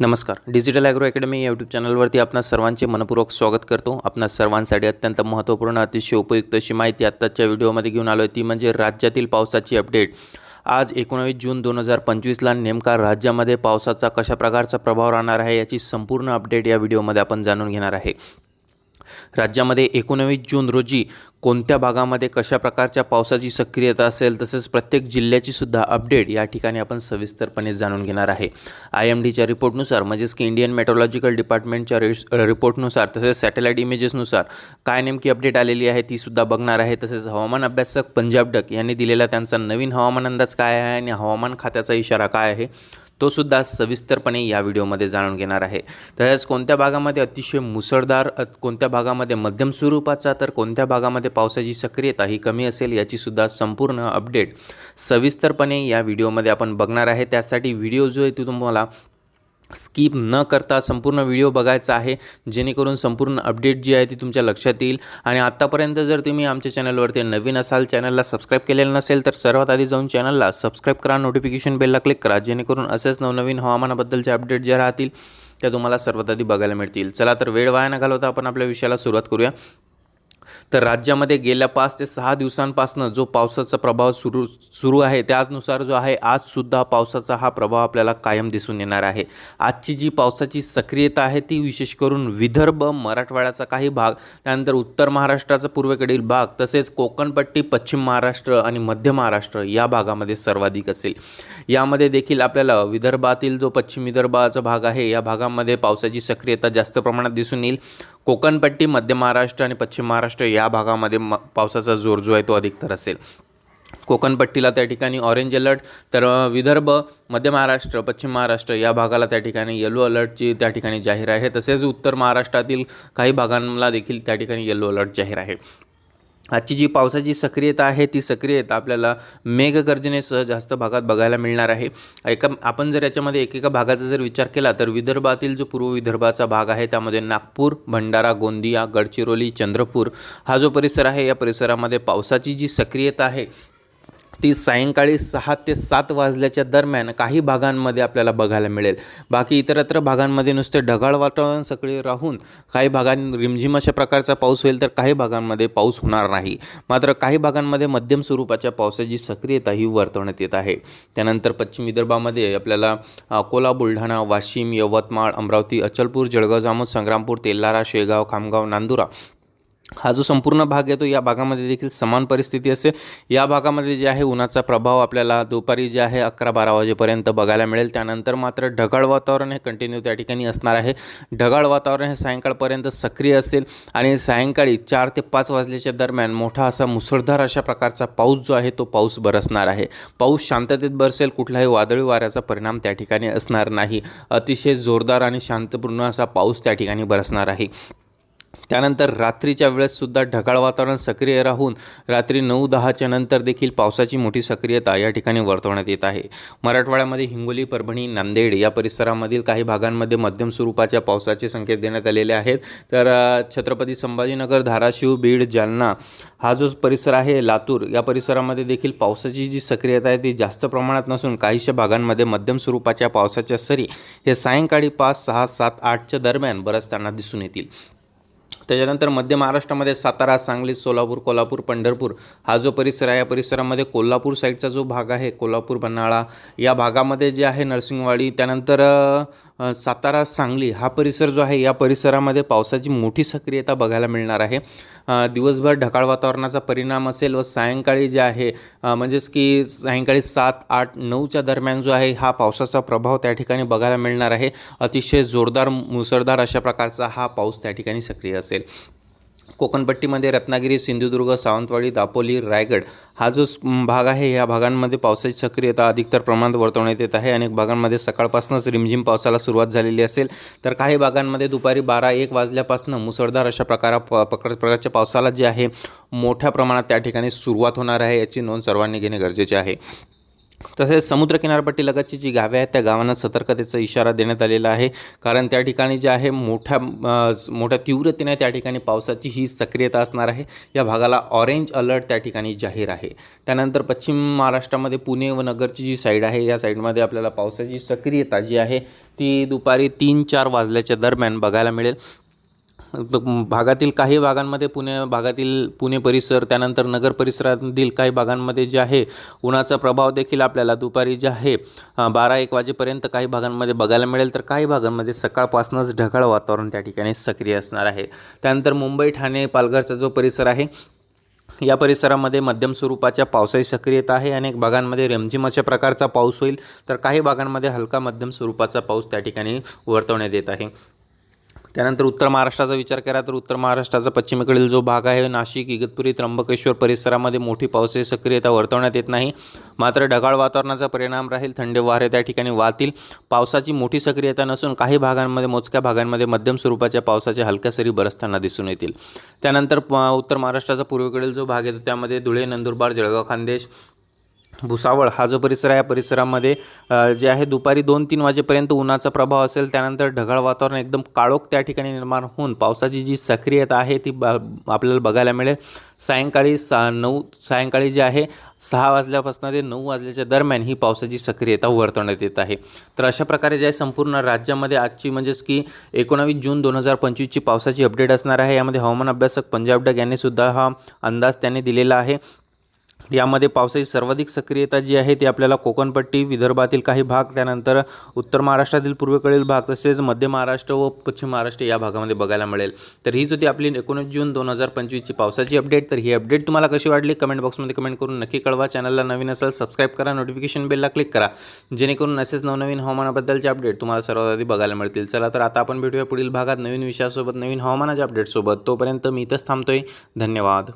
नमस्कार. Digital agro academy या YouTube चॅनलवरती आपणा सर्वांचे मनपूर्वक स्वागत करतो. आपणा सर्वांसाठी अत्यंत महत्त्वपूर्ण अतिशय उपयुक्त अशी माहिती आत्ताच्या व्हिडिओमध्ये घेऊन आलो आहे ती म्हणजे राज्यातील पावसाची अपडेट. आज एकोणावीस जून दोन हजार पंचवीसला नेमका राज्यामध्ये पावसाचा कशा प्रकारचा प्रभाव राहणार आहे याची संपूर्ण अपडेट या व्हिडिओमध्ये आपण जाणून घेणार आहे. राज्यामध्ये एकोणवीस जून रोजी कोणत्या भागामध्ये कशा प्रकारच्या पावसाची सक्रियता असेल तसेच प्रत्येक जिल्ह्याची सुद्धा अपडेट या ठिकाणी आपण सविस्तरपणे जाणून घेणार आहे. आय एम डीच्या रिपोर्टनुसार म्हणजेच की इंडियन मेट्रोलॉजिकल डिपार्टमेंटच्या रि रिपोर्टनुसार तसेच सॅटेलाईट इमेजेसनुसार काय नेमकी अपडेट आलेली आहे ती सुद्धा बघणार आहे. तसेच हवामान अभ्यासक पंजाब डक यांनी दिलेला त्यांचा नवीन हवामान अंदाज काय आहे आणि हवामान खात्याचा इशारा काय आहे? तो सुद्धा सविस्तरपणे या व्हिडिओमध्ये जाणून घेणार आहे. तसेच कोणत्या भागामध्ये अतिशय मुसळधार कोणत्या भागामध्ये मध्यम स्वरूपाचा तर कोणत्या भागामध्ये पावसाची सक्रियता ही कमी असेल याची सुद्धा संपूर्ण अपडेट सविस्तरपणे या व्हिडिओमध्ये आपण बघणार आहे. त्यासाठी व्हिडिओ जो आहे तो तुम्हाला स्किप न करता संपूर्ण व्हिडिओ बघायचा आहे जेणेकरून संपूर्ण अपडेट जी आहे ती तुमच्या लक्षात येईल. आणि आत्तापर्यंत जर तुम्ही आमच्या चॅनलवरती नवीन असाल चॅनलला सबस्क्राईब केलेलं नसेल तर सर्वात आधी जाऊन चॅनलला सबस्क्राईब करा नोटिफिकेशन बेलला क्लिक करा जेणेकरून असेच नवनवीन हवामानाबद्दलचे अपडेट ज्या राहतील त्या तुम्हाला सर्वात आधी बघायला मिळतील. चला तर वेळ वाया न घालवता आपण आपल्या विषयाला सुरुवात करूया. तर राज्यामध्ये गेल्या पाच ते सहा दिवसांपासून जो पावसाचा प्रभाव सुरू सुरू आहे त्यानुसार जो आहे आजसुद्धा पावसाचा हा प्रभाव आपल्याला कायम दिसून येणार आहे. आजची जी पावसाची सक्रियता आहे ती विशेष करून विदर्भ मराठवाड्याचा काही भाग त्यानंतर उत्तर महाराष्ट्राचा पूर्वेकडील भाग तसेच कोकणपट्टी पश्चिम महाराष्ट्र आणि मध्य महाराष्ट्र या भागामध्ये सर्वाधिक असेल. यामध्ये देखील आपल्याला विदर्भातील जो पश्चिम विदर्भाचा भाग आहे या भागामध्ये पावसाची सक्रियता जास्त प्रमाणात दिसून येईल. कोकणपट्टी मध्य महाराष्ट्र आणि पश्चिम महाराष्ट्र या भागामध्ये म पावसाचा जोर जो आहे तो अधिकतर असेल. कोकणपट्टीला त्या ठिकाणी ऑरेंज अलर्ट तर विदर्भ मध्य महाराष्ट्र पश्चिम महाराष्ट्र या भागाला त्या ठिकाणी येलो अलर्टची त्या ठिकाणी जाहीर आहे. तसेच उत्तर महाराष्ट्रातील काही भागांना देखील त्या ठिकाणी येलो अलर्ट जाहीर आहे. आजची जी पावसाची सक्रियता आहे ती सक्रियता आपल्याला मेघगर्जनेसह जास्त भागात बघायला मिळणार आहे. एका आपण जर याच्यामध्ये एकेका भागाचा जर विचार केला तर विदर्भातील जो पूर्व विदर्भाचा भाग आहे त्यामध्ये नागपूर भंडारा गोंदिया गडचिरोली चंद्रपूर हा जो परिसर आहे या परिसरामध्ये पावसाची जी सक्रियता आहे ती सायंकाळी सहा ते सात वाजल्याच्या दरम्यान काही भागांमध्ये आपल्याला बघायला मिळेल. बाकी इतरत्र भागांमध्ये नुसते ढगाळ वातावरण सगळे राहून काही भागां रिमझिम अशा प्रकारचा पाऊस होईल तर काही भागांमध्ये पाऊस होणार नाही. मात्र काही भागांमध्ये मध्यम स्वरूपाच्या पावसाची सक्रियता ही वर्तवण्यात येत आहे. त्यानंतर पश्चिम विदर्भामध्ये आपल्याला अकोला बुलढाणा वाशिम यवतमाळ अमरावती अचलपूर जळगाव जामोद संग्रामपूर तेल्लारा शेगाव खामगाव नांदुरा हा जो संपूर्ण भाग येतो या भागामध्ये देखील समान परिस्थिती असेल. या भागामध्ये जे आहे उन्हाचा प्रभाव आपल्याला दुपारी जे आहे अकरा बारा वाजेपर्यंत बघायला मिळेल. त्यानंतर मात्र ढगाळ वातावरण हे कंटिन्यू त्या ठिकाणी असणार आहे. ढगाळ वातावरण हे सायंकाळपर्यंत सक्रिय असेल आणि सायंकाळी चार ते पाच वाजल्याच्या दरम्यान मोठा असा मुसळधार अशा प्रकारचा पाऊस जो आहे तो पाऊस बरसणार आहे. पाऊस शांततेत बरसेल कुठलाही वादळी वाऱ्याचा परिणाम त्या ठिकाणी असणार नाही. अतिशय जोरदार आणि शांतपूर्ण असा पाऊस त्या ठिकाणी बरसणार आहे. त्यानंतर रात्रीच्या वेळेससुद्धा ढगाळ वातावरण सक्रिय राहून रात्री नऊ दहाच्या नंतर देखील पावसाची मोठी सक्रियता या ठिकाणी वर्तवण्यात येत आहे. मराठवाड्यामध्ये हिंगोली परभणी नांदेड या परिसरामधील काही भागांमध्ये मध्यम स्वरूपाच्या पावसाचे संकेत देण्यात आलेले आहेत. तर छत्रपती संभाजीनगर धाराशिव बीड जालना हा जो परिसर आहे लातूर या परिसरामध्ये देखील पावसाची जी सक्रियता आहे ती जास्त प्रमाणात नसून काहीशा भागांमध्ये मध्यम स्वरूपाच्या पावसाच्या सरी हे सायंकाळी पाच सहा सात आठच्या दरम्यान बरसताना दिसून येतील. त्याच्यानंतर मध्य महाराष्ट्रामध्ये सातारा सांगली सोलापूर कोल्हापूर पंढरपूर हा जो परिसर आहे या परिसरामध्ये कोल्हापूर साईडचा जो भाग आहे कोल्हापूर पन्हाळा या भागामध्ये जे आहे नरसिंहवाडी त्यानंतर सातारा सांगली हा परिसर जो आहे या परिसरामध्ये पावसाची मोठी सक्रियता बघायला मिळणार आहे. दिवसभर ढकाळ वातावरणाचा परिणाम असेल व सायंकाळी जे आहे म्हणजेच की सायंकाळी सात आठ नऊच्या दरम्यान जो आहे हा पावसाचा प्रभाव त्या ठिकाणी बघायला मिळणार आहे. अतिशय जोरदार मुसळधार अशा प्रकारचा हा पाऊस त्या ठिकाणी सक्रिय असेल. कोकणपट्टीमध्ये रत्नागिरी सिंधुदुर्ग सावंतवाडी दापोली रायगड हा जो भाग आहे या भागांमध्ये पावसाची सक्रियता अधिकतर प्रमाणात वर्तवण्यात येत आहे. अनेक भागांमध्ये सकाळपासूनच रिमझिम पावसाला सुरुवात झालेली असेल. तर काही भागांमध्ये दुपारी बारा एक वाजल्यापासून मुसळधार अशा प्रकारा प प्रकार प्रकारच्या पावसाला जे आहे मोठ्या प्रमाणात त्या ठिकाणी सुरुवात होणार आहे याची नोंद सर्वांनी घेणे गरजेचे आहे. तसेच समुद्र किनारपट्टीलगतची जी गावे आहेत त्या गावांना सतर्कतेचा इशारा देण्यात आलेला आहे. कारण त्या ठिकाणी जे आहे मोठ्या मोठ्या तीव्रतेने त्या ठिकाणी पावसाची ही सक्रियता असणार आहे. या भागाला ऑरेंज अलर्ट त्या ठिकाणी जाहीर आहे. त्यानंतर पश्चिम महाराष्ट्रामध्ये पुणे व नगरची जी साईड आहे या साईडमध्ये आपल्याला पावसाची सक्रियता जी आहे ती दुपारी तीन चार वाजल्याच्या दरम्यान बघायला मिळेल. भागातील काही भागांमध्ये पुणे भागातील पुणे परिसर त्यानंतर नगर परिसरातील काही भागांमध्ये जे आहे उन्हाचा प्रभाव देखील आपल्याला दुपारी जे आहे बारा एक वाजेपर्यंत काही भागांमध्ये बघायला मिळेल. तर काही भागांमध्ये सकाळपासूनच ढगाळ वातावरण त्या ठिकाणी सक्रिय असणार आहे. त्यानंतर मुंबई ठाणे पालघरचा जो परिसर आहे या परिसरामध्ये मध्यम स्वरूपाच्या पावसाची सक्रियता आहे. अनेक भागांमध्ये रेमझिम अशा प्रकारचा पाऊस होईल. तर काही भागांमध्ये हलका मध्यम स्वरूपाचा पाऊस त्या ठिकाणी वर्तवण्यात येत आहे. त्यानंतर उत्तर महाराष्ट्राचा विचार केला तर उत्तर महाराष्ट्राचा पश्चिमेकडील जो भाग आहे नाशिक इगतपुरी त्र्यंबकेश्वर परिसरामध्ये मोठी पावसाची सक्रियता वर्तवण्यात येत नाही. मात्र ढगाळ वातावरणाचा परिणाम राहील थंड वारे त्या ठिकाणी वाहतील. पावसाची मोठी सक्रियता नसून काही भागांमध्ये मोजक्या भागांमध्ये मध्यम स्वरूपाच्या पावसाच्या हलक्या सरी बरसताना दिसून येतील. त्यानंतर प- उत्तर महाराष्ट्राचा पूर्वेकडील जो भाग आहे त्यामध्ये धुळे नंदुरबार जळगाव खानदेश भुसावळ हा जो परिसर आहे या परिसरामध्ये जे आहे दुपारी दोन तीन वाजेपर्यंत उन्हाचा प्रभाव असेल त्यानंतर ढगाळ वातावरण एकदम काळोख त्या ठिकाणी निर्माण होऊन पावसाची जी सक्रियता आहे ती ब आपल्याला बघायला मिळेल. सायंकाळी सा नऊ सायंकाळी जे आहे सहा वाजल्यापासून ते नऊ वाजल्याच्या दरम्यान ही पावसाची सक्रियता वर्तवण्यात येत आहे. तर अशा प्रकारे जे आहे संपूर्ण राज्यामध्ये आजची म्हणजेच की एकोणावीस जून दोन हजार पंचवीसची पावसाची अपडेट असणार आहे. यामध्ये हवामान अभ्यासक पंजाब डग यांनी सुद्धा हा अंदाज त्यांनी दिलेला आहे. यामध्ये पावसाची सर्वाधिक सक्रियता जी आहे ती आपल्याला कोकणपट्टी विदर्भातील काही भाग त्यानंतर उत्तर महाराष्ट्रातील पूर्वेकडील भाग तसेच मध्य महाराष्ट्र व पश्चिम महाराष्ट्र या भागामध्ये बघायला मिळेल. तर हीच होती आपली एकोणीस जून दोन हजार पंचवीसची पावसाची अपडेट तर ही अपडेट तुम्हाला कशी वाटली? कमेंट बॉक्समध्ये कमेंट करून नक्की कळवा. चॅनलला नवीन असेल सबस्क्राईब करा. नोटिफिकेशन बेलला क्लिक करा. जेणेकरून असेच नवनवीन हवामानाबद्दलचे अपडेट तुम्हाला सर्वात आधी बघायला मिळतील. चला तर आता आपण भेटूया पुढील भागात नवीन विषयासोबत नवीन हवामानाच्या अपडेटसोबत तोपर्यंत मी इथंच थांबतोय. धन्यवाद.